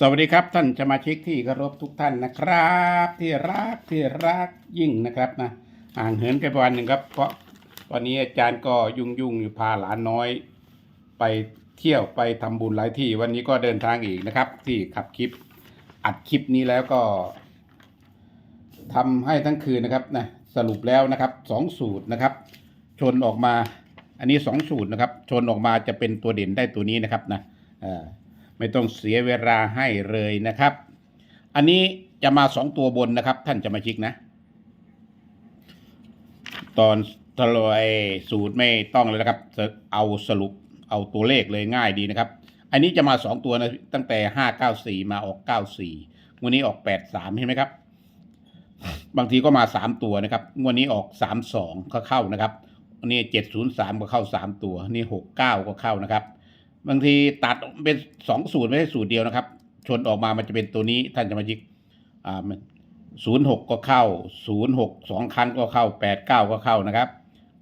สวัสดีครับท่านสมาชิกที่เคารพทุกท่านนะครับ ที่รักที่รักยิ่งนะครับนะห่างเหินกันไปวันหนึ่งครับ เพราะตอนนี้อาจารย์ก็ยุ่งยุ่งอยู่พาหลานน้อย ไปเที่ยวไปทำบุญหลายที่ วันนี้ก็เดินทางอีกนะครับ ที่ขับคลิปอัดคลิปนี้แล้วก็ทำให้ทั้งคืนนะครับนะสรุปแล้วนะครับสองสูตรนะครับ ชนออกมา อันนี้สองสูตรนะครับ ชนออกมาจะเป็นตัวเด่นได้ตัวนี้นะครับนะอ่อ ไม่ต้องเสียเวลาให้เลยนะครับ อันนี้จะมาสองตัวบนนะครับ ท่านจะมาชิกนะ ตอนทลอยสูตรไม่ต้องเลยนะครับ เอาสรุปเอาตัวเลขเลยง่ายดีนะครับ อันนี้จะมาสองตัวนะตั้งแต่ห้าเก้าสี่มาออกเก้าสี่งวันนี้ออกแปดสามเห็นไหมครับ บางทีก็มาสามตัวนะครับงวดนี้ออกสามสองก็เข้านะครับนนี้เจ็ดศูนย์สามก็เข้าสามตัว นี่หกเก้าก็เข้านะครับ บางทีตัดเป็นสองสูตรไม่ใช่สูตรเดียวนะครับ ชนออกมามันจะเป็นตัวนี้ท่านจะมายิกอ่าศูนย์หกก็เข้าศูนย์หกสองครั้งก็เข้าแปดเก้าก็เข้านะครับ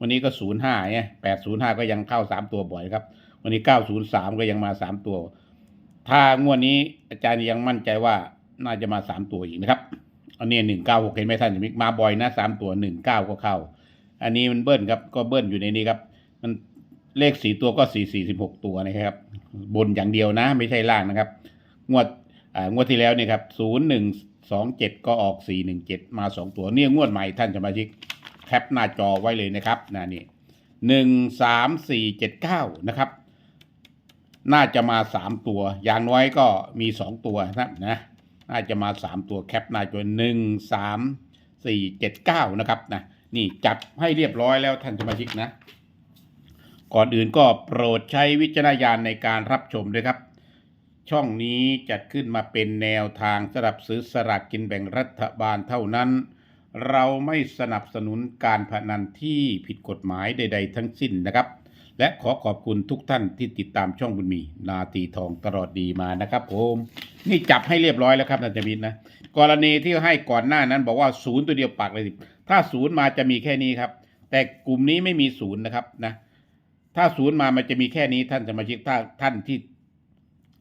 วันนี้ก็ศูนย์ห้าเนี่ยแปดศูนย์ห้าก็ยังเข้าสามตัวบ่อยครับ วันนี้เก้าศูนย์สามก็ยังมาสามตัว ถ้างวดนี้อาจารย์ยังมั่นใจว่าน่าจะมาสามตัวอีกนะครับ อันนี้หนึ่งเก้าหกเห็นไหมท่านจะมิกมาบ่อยนะสามตัวหนึ่งเก้าก็เข้า อันนี้มันเบิ้ลครับก็เบิ้ลอยู่ในนี้ครับ มัน เลขสี่ตัวก็สี่สี่สิบหกตัวนะครับ บนอย่างเดียวนะไม่ใช่ล่างนะครับ งวดอ่างวดที่แล้วเนี่ยครับศูนย์หนึ่งสองเจ็ดก็ออกสี่หนึ่งเจ็ดมาสองตัวเนี่ยงวดใหม่ท่านจะมาชิกแคปหน้าจอไว้เลยนะครับนะนี่หนึ่งสามสี่เจ็ดเก้านะครับ น่าจะมาสามตัว อย่างน้อยก็มีสองตัวนะนะน่าจะมาสามตัวแคปหน้าจอหนึ่งสามสี่เจ็ดเก้านะครับนะนี่จัดให้เรียบร้อยแล้วท่านสมาชิกนะ ก่อนอื่นก็โปรดใช้วิจารณญาณในการรับชมด้วยครับ ช่องนี้จัดขึ้นมาเป็นแนวทางสำหรับซื้อสลากกินแบ่งรัฐบาลเท่านั้น เราไม่สนับสนุนการพนันที่ผิดกฎหมายใด ๆ ทั้งสิ้นนะครับ และขอขอบคุณทุกท่านที่ติดตามช่องบุญมี นาตีทองตลอดดีมานะครับผมนี่จับให้เรียบร้อยแล้วครับนันจมินนะกรณีที่ให้ก่อนหน้านั้นบอกว่าศูนย์ตัวเดียวปักเลยสิถ้าศูนย์มาจะมีแค่นี้ครับ แต่กลุ่มนี้ไม่มีศูนย์นะครับนะ ถ้าศูนย์มามันจะมีแค่นี้ท่านสมาชิกถ้าท่านที่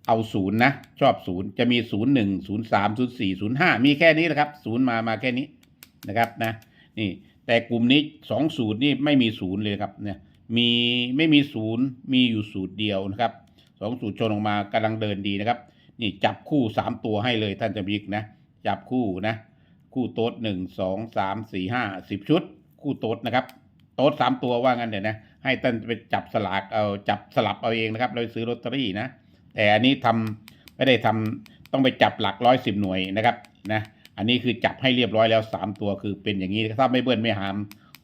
เอาศูนย์นะ ชอบศูนย์จะมีศูนย์หนึ่งศูนย์สามศูนย์สี่ศูนย์ห้ามีแค่นี้นะครับศูนย์มามาแค่นี้นะครับนะนี่แต่กลุ่มนี้สองศูนย์นี่ไม่มีศูนย์เลยครับเนี่ยมีไม่มีศูนย์มีอยู่สูตรเดียวนะครับสองสูตรชนออกมากำลังเดินดีนะครับ นี่จับคู่สามตัวให้เลยท่านจะมิกนะจับคู่นะ คู่โต๊ดหนึ่งสองสามสี่ห้าสิบชุด คู่โต๊ดนะครับ โต๊ดสามตัวว่างั้นเดี๋ยวนะ ให้ท่านไปจับสลากเอาจับสลับเอาเองนะครับ เราซื้อลอตเตอรี่นะ แต่อันนี้ทำไม่ได้ทำต้องไปจับหลักร้อยสิบหน่วยนะครับนะ อันนี้คือจับให้เรียบร้อยแล้วสามตัวคือเป็นอย่างนี้ถ้าไม่เบิ้ลไม่หาม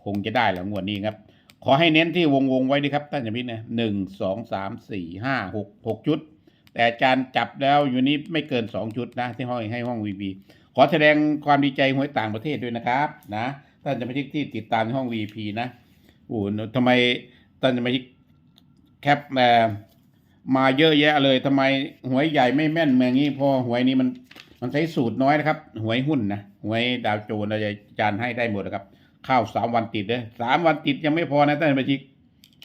คงจะได้แล้วงวดนี้ครับ ขอให้เน้นที่วงวงไว้ดีครับท่านจามิตรนะหนึ่งสองสามสี่ห้าหกหกชุด แต่อาจารย์จับแล้วอยู่นี้ไม่เกินสองชุดนะที่ห้องให้ห้องวีพีขอแสดงความดีใจหวยต่างประเทศด้วยนะครับนะ ท่านจะมาที่ที่ติดตามในห้องวีพีนะโอ้ทำไมท่านจะมาที่แคปมามาเยอะแยะเลยทำไมหวยใหญ่ไม่แม่นเมืองนี้พอหวยนี้มันมันใช้สูตรน้อยนะครับ หวยหุ้นนะหวยดาวโจนส์อาจารย์ให้ได้หมดนะครับข้าวสามวันติดเลยสามวันติดยังไม่พอนะท่านประชิก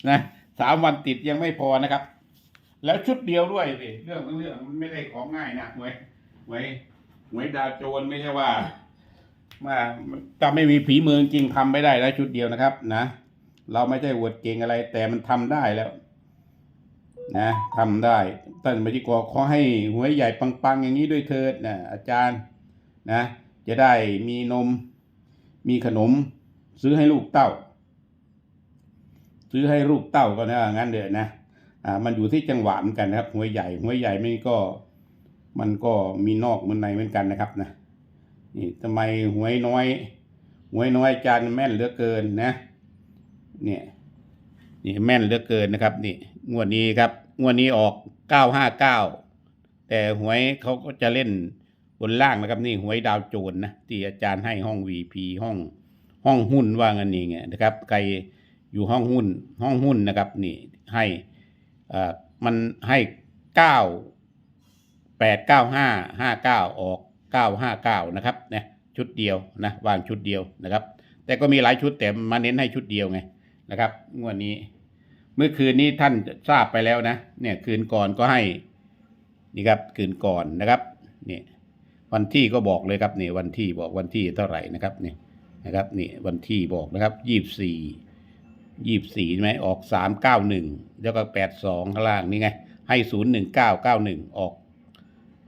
นะสามวันติดยังไม่พอนะครับ แล้วชุดเดียวด้วยสิเรื่องเรื่องมันไม่ได้ของง่ายนะหวยหวยหวยดาวโจนส์ไม่ใช่ว่า มาถ้าไม่มีผีมือจริงทำไม่ได้แล้วชุดเดียวนะครับ นะเราไม่ใช่อวดเก่งอะไร แต่มันทำได้แล้ว นะทำได้ท่านประชิกก็ขอให้หัวใหญ่ปังๆ อย่างนี้ด้วยเถิดนะอาจารย์นะ จะได้มีนม มีขนม ซื้อให้ลูกเต้า ซื้อให้ลูกเต้าก็นะงั้นเดี๋ยนะอ่ามันอยู่ที่จังหวะเหมือนกันนะครับหัวใหญ่หัวใหญ่ไม่ก็ มันก็มีนอกมันในเหมือนกันนะครับนะ นี่ทำไมหวยน้อยหวยน้อยจารย์แม่นเหลือเกินนะเนี่ยนี่แม่นเหลือเกินนะครับ นี่งวดนี้ครับงวดนี้ออกเก้าห้าเก้าแต่หวยเขาก็จะเล่นบนล่างนะครับ นี่หวยดาวโจนนะที่อาจารย์ให้ห้อง VP ห้องห้องหุ้นว่างันนี่ไงนะครับใครอยู่ห้องหุ้นห้องหุ้นนะครับ นี่ให้อ่ามันให้เก้าแปดเก้าห้าห้าเก้าออก เก้าห้าเก้านะครับเนี่ยชุดเดียวนะวางชุดเดียวนะครับ แต่ก็มีหลายชุดแต่มาเน้นให้ชุดเดียวไงนะครับงวดนี้ เมื่อคืนนี้ท่านทราบไปแล้วนะเนี่ยคืนก่อนก็ให้นี่ครับคืนก่อนนะครับนี่วันที่ก็บอกเลยครับนี่วันที่บอกวันที่เท่าไหร่นะครับนี่นะครับนี่วันที่บอกนะครับยี่สี่ยี่สี่ใช่ไหมออกสามเก้าหนึ่งแล้วก็แปดสองข้างล่างนี่ไงให้ศูนย์หนึ่งเก้าเก้าหนึ่งออก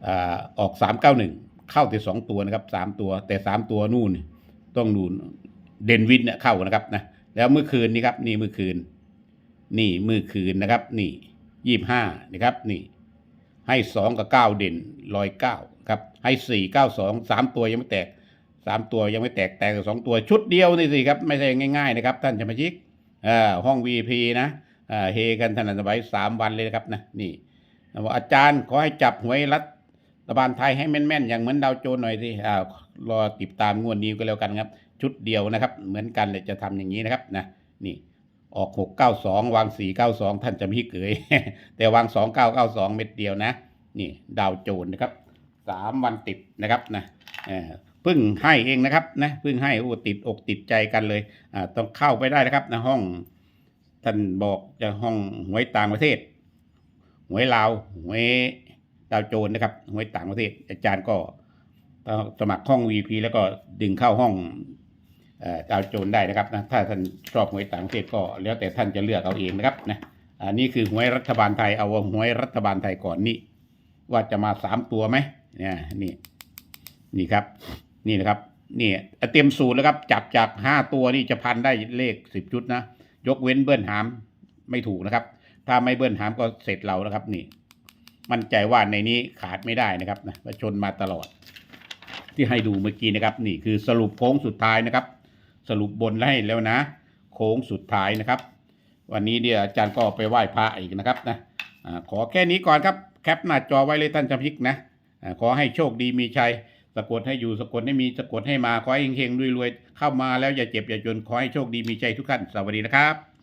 อ่าออกสามเก้าหนึ่ง เข้าแต่สองตัวนะครับสามตัว แต่สามตัวนู่นต้องนู่นเดนวินเนี่ยเข้านะครับนะแล้วเมื่อคืนนี้ครับนี่เมื่อคืน นี่เมื่อคืนนะครับ นี่ยี่ห้านะครับนี่ ให้สองกับเก้าเด่นร้อยเก้าครับ ให้สี่เก้าสองสามตัวยังไม่แตกสามตัวยังไม่แตกแต่สองตัวชุดเดียวนี่สิครับ ไม่ใช่ง่ายๆนะครับ ท่านสมาชิกอ่าห้อง VP นะอ่าเฮกันถนัดไว้สามวันเลยนะครับนะนี่บอกอาจารย์ขอให้จับหวยรัฐ รัฐบาลไทยให้แม่นๆ อย่างเหมือนดาวโจนส์หน่อยสิอ่ารอติดตามงวดนี้ก็แล้วกันครับ ชุดเดียวนะครับ เหมือนกันเลยจะทำอย่างนี้นะครับนะนี่ออกหกเก้าสองวางสี่เก้าสองท่านจะไม่เกยแต่วางสองเก้าเก้าสองเม็ดเดียวนะ นี่ดาวโจนส์นะครับสามวันติดนะครับนี่พิ่งให้เองนะครับนะพิ่งให้โอ้ติดอกติดใจกันเลยอ่าต้องเข้าไปได้นะครับนะห้องท่านบอกจะห้องหวยต่างประเทศหวยลาวหวย ดาวโจนนะครับหวยต่างประเทศ อาจารย์ก็สมัครห้อง VP แล้วก็ดึงเข้าห้องดาวโจนได้นะครับนะถ้าท่านชอบหวยต่างประเทศก็แล้วแต่ท่านจะเลือกเอาเองนะครับนะอันนี้คือหวยรัฐบาลไทยเอาหวยรัฐบาลไทยก่อนนี่ว่าจะมาสามตัวไหมเนี่ยนี่นี่ครับ นี่นะครับนี่เต็มสูตรแล้วครับจับจากห้าตัวนี่จะพันได้เลขสิบชุดนะยกเว้นเบิ้ลหามไม่ถูกนะครับ ถ้าไม่เบิ้ลหามก็เสร็จเราแล้วครับนี่ มั่นใจว่าในนี้ขาดไม่ได้นะครับนะประชนมาตลอด ที่ให้ดูเมื่อกี้นะครับ นี่คือสรุปโค้งสุดท้ายนะครับ สรุปบนให้แล้วนะ โค้งสุดท้ายนะครับ วันนี้เดี๋ยวอาจารย์ก็ไปไหว้พระอีกนะครับนะอาขอแค่นี้ก่อนครับแคปหน้าจอไว้เลยท่านจำพิกนะอาขอให้โชคดีมีชัยสะกดให้อยู่สะกดให้มีสะกดให้มาขอให้เฮงๆรวยๆเข้ามาแล้วอย่าเจ็บอย่าจนขอให้โชคดีมีใจทุกท่านสวัสดีนะครับ